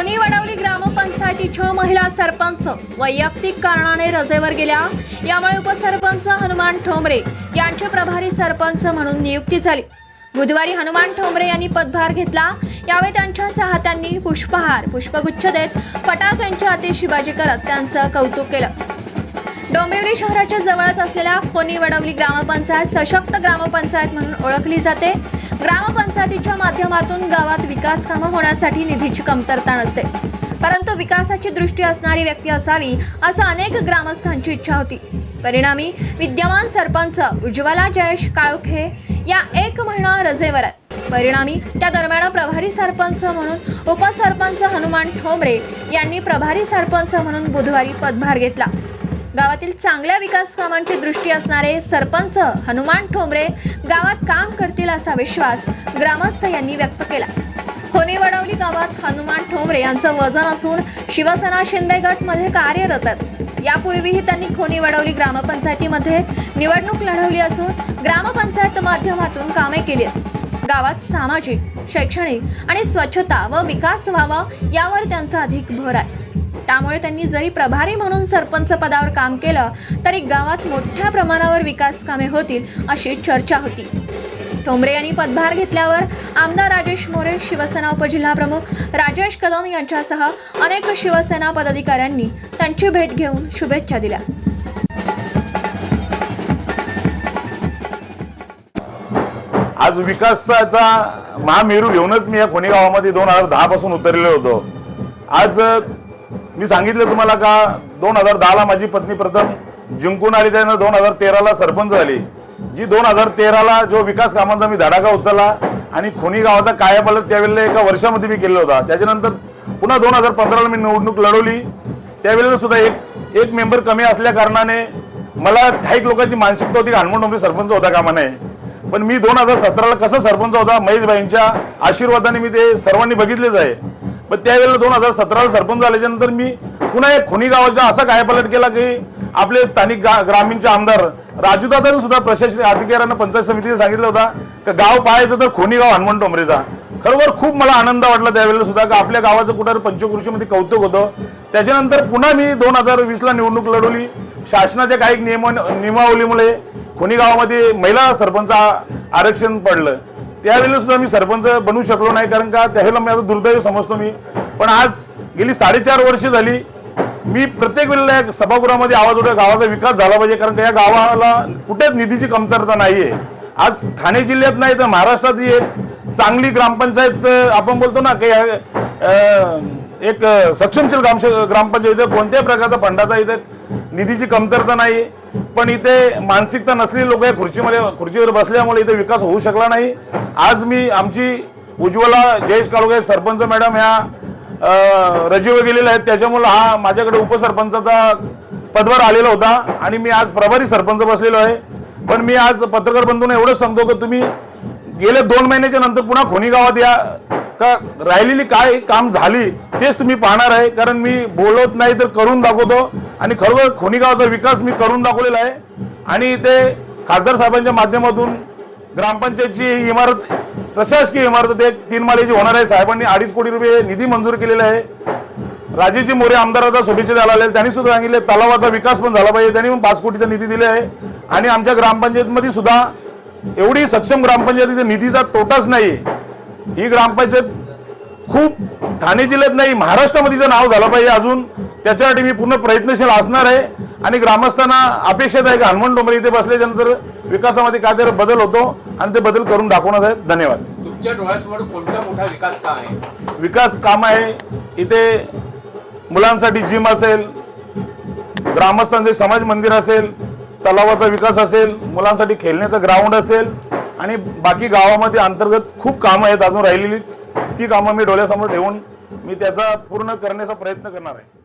खोनी वडवली ग्रामपंचायतीच्या महिला सरपंच. वैयक्तिक कारणाने रजेवर गेल्या. यामुळे उपसरपंच हनुमान ठोंबरे यांचे प्रभारी सरपंच म्हणून नियुक्ती झाली. बुधवारी हनुमान ठोंबरे यांनी पदभार घेतला. यावेळी त्यांच्या चाहत्यांनी पुष्पहार पुष्पगुच्छ देत फटाक्यांची आतिषबाजी करत त्यांचं कौतुक केलं. डोंबिवली शहराच्या जवळच असलेल्या खोनी वडवली ग्रामपंचायत सशक्त ग्रामपंचायत म्हणून ओळखली जाते. ग्रामपंचायतीच्या माध्यमातून गावात विकास कामं होण्यासाठी निधीची कमतरता नसते. परंतु विकासाची दृष्टी असणारी व्यक्ती असावी असं अनेक ग्रामस्थांची इच्छा होती. परिणामी विद्यमान सरपंच उज्ज्वला जयेश काळोखे या एक महिना रजेवर आहेत परिणामी त्या दरम्यान प्रभारी सरपंच म्हणून उपसरपंच हनुमान ठोंबरे यांनी प्रभारी सरपंच म्हणून बुधवारी पदभार घेतला. गावातील चांगल्या विकास कामांची दृष्टी असणारे सरपंच हनुमान ठोंबरे गावात काम करतील असा विश्वास ग्रामस्थ यांनी व्यक्त केला. खोनी वडवली गावात हनुमान ठोंबरे यांचं वजन असून शिवसेना शिंदे गटमध्ये कार्यरत आहेत. यापूर्वीही त्यांनी खोनी वडवली ग्रामपंचायतीमध्ये निवडणूक लढवली असून ग्रामपंचायत माध्यमातून कामे केली आहेत. गावात सामाजिक शैक्षणिक आणि स्वच्छता व विकास व्हावा यावर त्यांचा अधिक भर आहे. त्यामुळे त्यांनी जरी प्रभारी म्हणून सरपंच पदावर काम केलं तरी गावात मोठ्या प्रमाणावर विकास कामे होतील अशी चर्चा होती. ठोंबरे यांनी पदभार घेतल्यावर आमदार राजेश मोरे शिवसेना उपजिल्हा प्रमुख राजेश कदम यांच्यासह अनेक शिवसेना पदाधिकाऱ्यांनी त्यांची भेट घेऊन शुभेच्छा दिल्या. आज विकासाचा महामेरू घेऊनच मी या खोनी गावामध्ये दोन हजार दहा पासून उतरलेलो होतो. आज मी सांगितलं तुम्हाला का दोन हजार दहाला माझी पत्नी प्रथम जिंकून आली त्यानं दोन हजार तेराला सरपंच झाली. जी दोन हजार तेराला जो विकास कामांचा मी धडाका उचलला आणि खोनी गावाचा कायापालट त्यावेळेला एका वर्षामध्ये मी केलेला होता. त्याच्यानंतर पुन्हा दोन हजार पंधराला मी निवडणूक लढवली. त्यावेळेला सुद्धा एक एक मेंबर कमी असल्या कारणाने मला ठाईक लोकांची मानसिकता होती की हनुमान डोंबरे सरपंच होता कामा नाही पण मी दोन हजार सतराला कसं सरपंच होता महेशबाईंच्या आशीर्वादाने मी ते सर्वांनी बघितलेच आहे. मग त्यावेळेला दोन हजार सतराला सरपंच झाल्याच्यानंतर मी पुन्हा एक खुनी गावाचा असा कायपालट केला की आपले स्थानिक गा ग्रामीणचे आमदार राजूदादांनी सुद्धा प्रशासकीय अधिकाऱ्यांना पंचायत समितीने सांगितलं होता का गाव पाहायचं तर खोनी गाव हनुमान टोंबरेचा खरोखर खूप मला आनंद वाटला त्यावेळेला सुद्धा का आपल्या गावाचं कुठं पंचकृषीमध्ये कौतुक होतं. त्याच्यानंतर पुन्हा मी दोन हजार वीसला निवडणूक लढवली. शासनाच्या काही नियम नियमावलीमुळे खोनी गावामध्ये महिला सरपंच आरक्षण पडलं. त्यावेळेला सुद्धा मी सरपंच बनू शकलो नाही कारण का त्यावेळेला आता दुर्दैव समजतो मी. पण आज गेली साडेचार वर्ष झाली मी प्रत्येक वेळेला या सभागृहामध्ये आवाज उठा गावाचा विकास झाला पाहिजे कारण का या गावाला कुठेच निधीची कमतरता नाहीये. आज ठाणे जिल्ह्यात नाही तर महाराष्ट्रात ही एक चांगली ग्रामपंचायत आपण बोलतो ना की एक सक्षमशील ग्राम ग्रामपंचायत कोणत्याही प्रकारचा फंडाचा इथं निधीची कमतरता नाही पण इथे मानसिकता नसलेली लोक या खुर्चीमध्ये खुर्चीवर बसल्यामुळे इथे विकास होऊ शकला नाही. आज मी आमची उज्ज्वला जयेश काळोगे सरपंच मॅडम ह्या रजीवर रजेवर गेलेल्या आहेत. त्याच्यामुळे हा माझ्याकडे उपसरपंचाचा पदवर आलेला होता आणि मी आज प्रभारी सरपंच बसलेलो आहे. पण मी आज पत्रकार बंधूंना एवढंच सांगतो की तुम्ही गेल्या दोन महिन्याच्या नंतर पुन्हा खोनी गावात या. का राहिलेली काय काम झाली तेच तुम्ही पाहणार आहे. कारण मी बोलत नाही तर करून दाखवतो. आणि खरोखर खोनीगावचा विकास मी करून दाखवलेला आहे. आणि इथे खासदार साहेबांच्या माध्यमातून ग्रामपंचायतची ही इमारत प्रशासकीय इमारत एक तीन माळेची होणार आहे. साहेबांनी अडीच कोटी रुपये निधी मंजूर केलेला आहे. राजेजी मोरे आमदार शुभेच्छा द्यायला आले त्यांनी सुद्धा सांगितले तलावाचा विकास पण झाला पाहिजे. त्यांनी पण पाच कोटीचा निधी दिले आहे. आणि आमच्या ग्रामपंचायतमध्ये सुद्धा एवढी सक्षम ग्रामपंचायत इथे निधीचा तोटाच नाही ही ग्रामपंचायत खूप ठाणे जिल्ह्यात नाही महाराष्ट्रामध्ये तिचं नाव झालं पाहिजे अजून. त्याच्यासाठी मी पूर्ण प्रयत्नशील असणार आहे. आणि ग्रामस्थांना अपेक्षित आहे की हनुमान डोंबरे इथे बसल्याच्यानंतर विकासामध्ये काहीतरी बदल होतो आणि ते बदल करून दाखवणार आहे धन्यवाद. तुमच्या डोळ्यासमोर कोणता मोठा विकास का आहे? विकास काम आहे. इथे मुलांसाठी जिम असेल ग्रामस्थांचे समाज मंदिर असेल तलावाचा विकास असेल मुलांसाठी खेळण्याचं ग्राउंड असेल आणि बाकी गावामध्ये अंतर्गत खूप कामं आहेत अजून राहिलेली. ती कामं मी डोळ्यासमोर ठेवून मी त्याचा पूर्ण करण्याचा प्रयत्न करणार आहे.